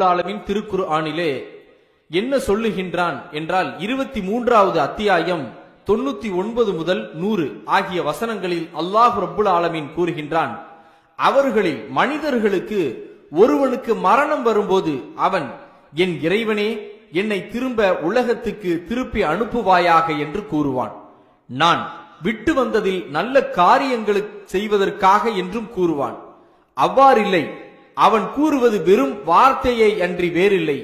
ஆலமின் திருக்குரு ஆணிலே என்ன சொல்லுகின்றான் என்றால் இருபத்தி மூன்றாவது அத்தியாயம் தொண்ணூத்தி ஒன்பது முதல் நூறு ஆகிய வசனங்களில் அல்லாஹ் ரப்புல் ஆலமீன் கூறுகின்றான். அவர்களில் மனிதர்களுக்கு ஒருவனுக்கு மரணம் வரும்போது அவன் என் இறைவனே என்னை திரும்ப உலகத்துக்கு திருப்பி அனுப்புவாயாக என்று கூறுவான். நான் விட்டு வந்ததில் நல்ல காரியங்களை செய்வதற்காக என்றும் கூறுவான். அவ்வாறில்லை அவன் கூறுவது வெறும் வார்த்தையை அன்றி வேறில்லை.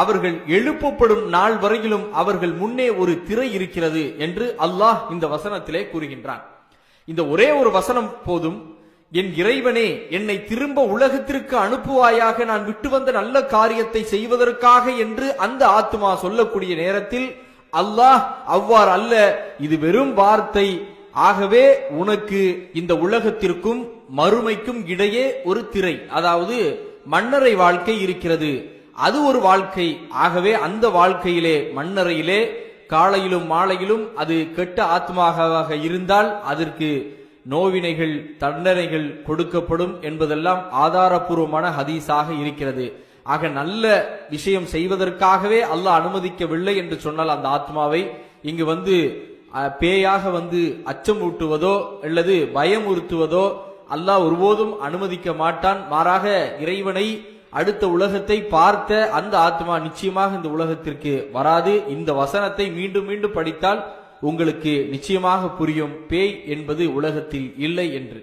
அவர்கள் எழுப்பப்படும் நாள் வரையிலும் அவர்கள் முன்னே ஒரு திரை இருக்கிறது என்று அல்லாஹ் இந்த வசனத்திலே கூறுகின்றான். இந்த ஒரே ஒரு வசனம் போதும். என் இறைவனே என்னை திரும்ப உலகத்திற்கு அனுப்புவாயாக நான் விட்டு வந்த நல்ல காரியத்தை செய்வதற்காக என்று அந்த ஆத்மா சொல்லக்கூடிய நேரத்தில் அல்லாஹ் அவ்வாறு அல்ல இது வெறும் வார்த்தை. ஆகவே உனக்கு இந்த உலகத்திற்கும் மறுமைக்கும் இடையே ஒரு திரை அதாவது மன்னரை வாழ்க்கை இருக்கிறது. அது ஒரு வாழ்க்கை. ஆகவே அந்த வாழ்க்கையிலே மன்னரையிலே காலையிலும் மாலையிலும் அது கெட்ட ஆத்மாவாக இருந்தால் அதற்கு நோவினைகள் தண்டனைகள் கொடுக்கப்படும் என்பதெல்லாம் ஆதாரபூர்வமான ஹதீஸாக இருக்கிறது. ஆக நல்ல விஷயம் செய்வதற்காகவே அல்லாஹ் அனுமதிக்கவில்லை என்று சொன்னால் அந்த ஆத்மாவை இங்கு வந்து பேயாக வந்து அச்சமூட்டுவதோ அல்லது பயமுறுத்துவதோ அல்லாஹ் ஒருபோதும் அனுமதிக்க மாட்டான். மாறாக இறைவனை அடுத்த உலகத்தை பார்த்த அந்த ஆத்மா நிச்சயமாக இந்த உலகத்திற்கு வராது. இந்த வசனத்தை மீண்டும் மீண்டும் படித்தால் உங்களுக்கு நிச்சயமாக புரியும். பேய் என்பது உலகத்தில் இல்லை என்று.